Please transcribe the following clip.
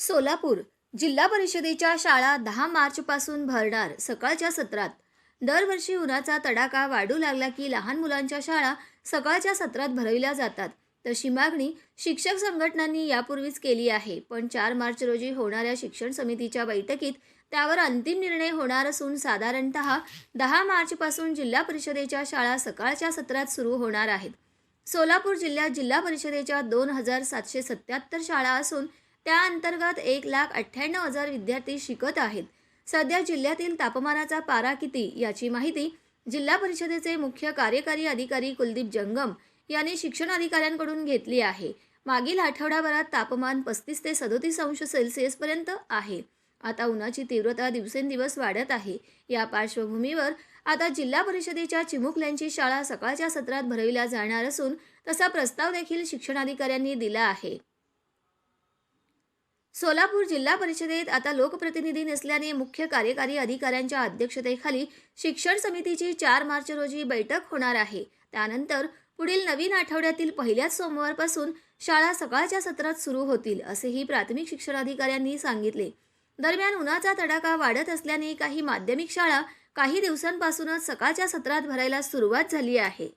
सोलापूर जिल्हा परिषदेच्या शाळा दहा मार्चपासून भरणार सकाळच्या सत्रात. दरवर्षी उन्हाचा तडाखा वाढू लागला की लहान मुलांच्या शाळा सकाळच्या सत्रात भरविल्या जातात. तशी मागणी शिक्षक संघटनांनी यापूर्वीच केली आहे. पण चार मार्च रोजी होणाऱ्या शिक्षण समितीच्या बैठकीत त्यावर अंतिम निर्णय होणार असून साधारणत दहा मार्चपासून जिल्हा परिषदेच्या शाळा सकाळच्या सत्रात सुरू होणार आहेत. सोलापूर जिल्ह्यात जिल्हा परिषदेच्या दोन हजार सातशे सत्याहत्तर शाळा असून त्या अंतर्गत एक लाख अठ्ठ्याण्णव हजार विद्यार्थी शिकत आहेत. सध्या जिल्ह्यातील तापमानाचा पारा किती याची माहिती जिल्हा परिषदेचे मुख्य कार्यकारी अधिकारी कुलदीप जंगम यांनी शिक्षण अधिकाऱ्यांकडून घेतली आहे. मागील आठवड्याभरात तापमान पस्तीस ते सदोतीस अंश सेल्सिअसपर्यंत आहे. आता उन्हाची तीव्रता दिवसेंदिवस वाढत आहे. या पार्श्वभूमीवर आता जिल्हा परिषदेच्या चिमुकल्यांची शाळा सकाळच्या सत्रात भरविल्या जाणार असून तसा प्रस्ताव देखील शिक्षणाधिकाऱ्यांनी दिला आहे. सोलापूर जिल्हा परिषदेत आता लोकप्रतिनिधी नसल्याने मुख्य कार्यकारी अधिकाऱ्यांच्या अध्यक्षतेखाली शिक्षण समितीची चार मार्च रोजी बैठक होणार आहे. त्यानंतर पुढील नवीन आठवड्यातील पहिल्याच सोमवारपासून शाळा सकाळच्या सत्रात सुरू होतील असेही प्राथमिक शिक्षण अधिकाऱ्यांनी सांगितले. दरम्यान उन्हाचा तडाखा वाढत असल्याने काही माध्यमिक शाळा काही दिवसांपासूनच सकाळच्या सत्रात भरायला सुरुवात झाली आहे.